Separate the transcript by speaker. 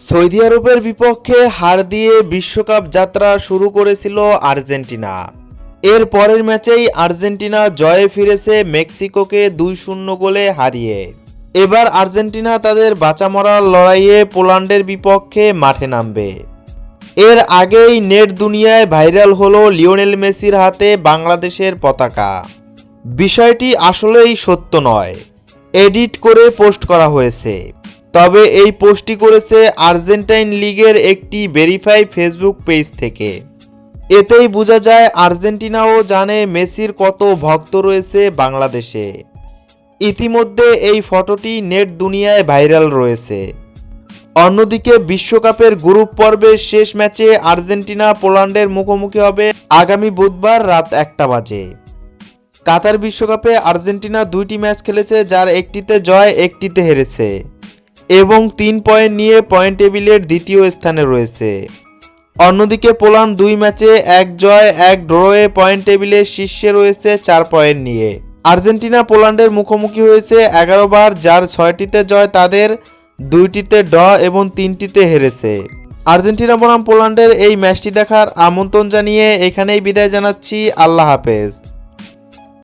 Speaker 1: Saudi আরবের বিপক্ষে হার দিয়ে বিশ্বকাপ যাত্রা শুরু করেছিল আর্জেন্টিনা। এর পরের ম্যাচেই আর্জেন্টিনা জয়ে ফিরেছে মেক্সিকোকে দুই শূন্য গোলে হারিয়ে। এবার আর্জেন্টিনা তাদের বাঁচা মরার লড়াইয়ে পোল্যান্ডের বিপক্ষে মাঠে নামবে। এর আগেই নেট দুনিয়ায় ভাইরাল হলো লিওনেল মেসির হাতে বাংলাদেশের পতাকা। বিষয়টি আসলেই সত্য নয়, এডিট করে পোস্ট করা হয়েছে। তবে এই পোস্টটি করেছে আর্জেন্টাইন লিগের একটি ভেরিফাই ফেসবুক পেজ থেকে। এতেই বোঝা যায় আর্জেন্টিনাও জানে মেসির কত ভক্ত রয়েছে বাংলাদেশে। ইতিমধ্যে এই ফটোটি নেট দুনিয়ায় ভাইরাল রয়েছে। অন্যদিকে বিশ্বকাপের গ্রুপ পর্বের শেষ ম্যাচে আর্জেন্টিনা পোল্যান্ডের মুখোমুখি হবে আগামী বুধবার রাত একটা বাজে। কাতার বিশ্বকাপে আর্জেন্টিনা দুইটি ম্যাচ খেলেছে, যার একটিতে জয়, একটিতে হেরেছে। এবং তিন পয়েন্ট নিয়ে পয়েন্ট টেবিলের দ্বিতীয় স্থানে রয়েছে। অন্যদিকে পোল্যান্ড দুই ম্যাচে এক জয়, এক ড্রয়ে পয়েন্ট টেবিলের শীর্ষে রয়েছে চার পয়েন্ট নিয়ে। আর্জেন্টিনা পোল্যান্ডের মুখোমুখি হয়েছে এগারো বার, যার ছয়টিতে জয় তাদের, দুইটিতে ড এবং তিনটিতে হেরেছে। আর্জেন্টিনা বনাম পোল্যান্ডের এই ম্যাচটি দেখার আমন্ত্রণ জানিয়ে এখানেই বিদায় জানাচ্ছি, আল্লাহ হাফেজ।